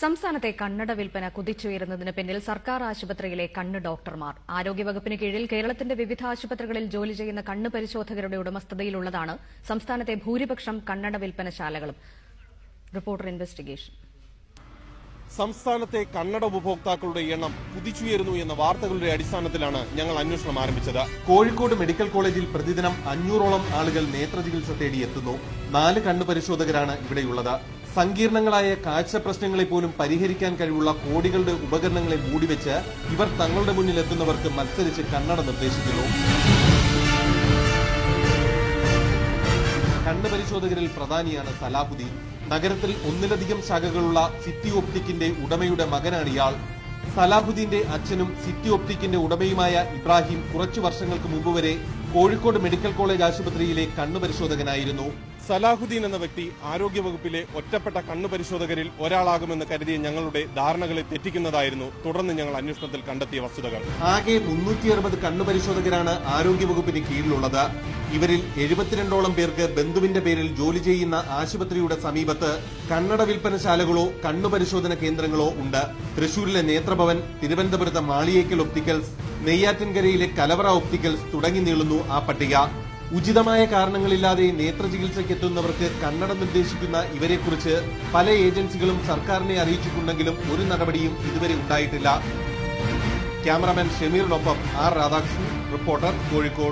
സംസ്ഥാനത്തെ കണ്ണട വിൽപ്പന കുതിച്ചുയരുന്നതിന് പിന്നിൽ സർക്കാർ ആശുപത്രിയിലെ കണ്ണ് ഡോക്ടർമാർ. ആരോഗ്യവകുപ്പിന് കീഴിൽ കേരളത്തിന്റെ വിവിധ ആശുപത്രികളിൽ ജോലി ചെയ്യുന്ന കണ്ണ് പരിശോധകരുടെ ഉടമസ്ഥതയിലുള്ളതാണ് സംസ്ഥാനത്തെ ഭൂരിപക്ഷം കണ്ണട വിൽപ്പനശാലകളും. Reporter investigation. സംസ്ഥാനത്തെ കണ്ണട ഉപഭോക്താക്കളുടെ എണ്ണം കുതിച്ചുയരുന്നു എന്ന വാർത്തകളുടെ അടിസ്ഥാനത്തിലാണ് ഞങ്ങൾ അന്വേഷണം ആരംഭിച്ചത്. കോഴിക്കോട് മെഡിക്കൽ കോളേജിൽ പ്രതിദിനം അഞ്ഞൂറോളം ആളുകൾ നേത്രചികിത്സ തേടി എത്തുന്നു. നാല് കണ്ണു പരിശോധകരാണ് ഇവിടെയുള്ളത്. സങ്കീർണങ്ങളായ കാഴ്ച പ്രശ്നങ്ങളെ പോലും പരിഹരിക്കാൻ കഴിവുള്ള കോടികളുടെ ഉപകരണങ്ങളെ മൂടിവെച്ച് ഇവർ തങ്ങളുടെ മുന്നിൽ എത്തുന്നവർക്ക് മത്സരിച്ച് കണ്ണട നിർദ്ദേശിക്കുന്നു. കണ്ണ് പരിശോധകരിൽ പ്രധാനിയാണ് സലാഹുദ്ദീൻ. നഗരത്തിൽ ഒന്നിലധികം ശാഖകളുള്ള സിറ്റി ഓപ്റ്റിക്കിന്റെ ഉടമയുടെ മകനാണ് ഇയാൾ. സലാഹുദ്ദീന്റെ അച്ഛനും സിറ്റി ഓപ്റ്റിക്കിന്റെ ഉടമയുമായ ഇബ്രാഹിം കുറച്ചു വർഷങ്ങൾക്ക് മുമ്പ് വരെ കോഴിക്കോട് മെഡിക്കൽ കോളേജ് ആശുപത്രിയിലെ കണ്ണു പരിശോധകനായിരുന്നു. സലാഹുദ്ദീൻ എന്ന വ്യക്തി ആരോഗ്യവകുപ്പിലെ ഒറ്റപ്പെട്ട കണ്ണു പരിശോധകരിൽ ഒരാളാകുമെന്ന് കരുതിയ ഞങ്ങളുടെ ധാരണകളെ തെറ്റിക്കുന്നതായിരുന്നു തുടർന്ന് ഞങ്ങൾ അന്വേഷണത്തിൽ കണ്ടെത്തിയ വസ്തുതകൾ. ആകെ മുന്നൂറ്റി അറുപത് കണ്ണു പരിശോധകരാണ് ആരോഗ്യവകുപ്പിന് കീഴിലുള്ളത്. ഇവരിൽ എഴുപത്തിരണ്ടോളം പേർക്ക് ബന്ധുവിന്റെ പേരിൽ ജോലി ചെയ്യുന്ന ആശുപത്രിയുടെ സമീപത്ത് കണ്ണട വിൽപ്പനശാലകളോ കണ്ണു പരിശോധന കേന്ദ്രങ്ങളോ ഉണ്ട്. തൃശൂരിലെ നേത്രഭവൻ തിരുവനന്തപുരത്തെ മാളിയേക്കൽ ഒപ്റ്റിക്കൽസ് നെയ്യാറ്റിൻകരയിലെ കലവറ ഒപ്റ്റിക്കൽസ് തുടങ്ങി നീളുന്നു ആ പട്ടിക. ഉചിതമായ കാരണങ്ങളില്ലാതെ നേത്രചികിത്സയ്ക്ക് എത്തുന്നവർക്ക് കണ്ണട നിർദ്ദേശിക്കുന്ന ഇവരെക്കുറിച്ച് പല ഏജൻസികളും സർക്കാരിനെ അറിയിച്ചിട്ടുണ്ടെങ്കിലും ഒരു നടപടിയും ഇതുവരെ ഉണ്ടായിട്ടില്ല. ക്യാമറാമാൻ ഷമീറിനൊപ്പം ആർ രാധാകൃഷ്ണൻ റിപ്പോർട്ടർ കോഴിക്കോട്.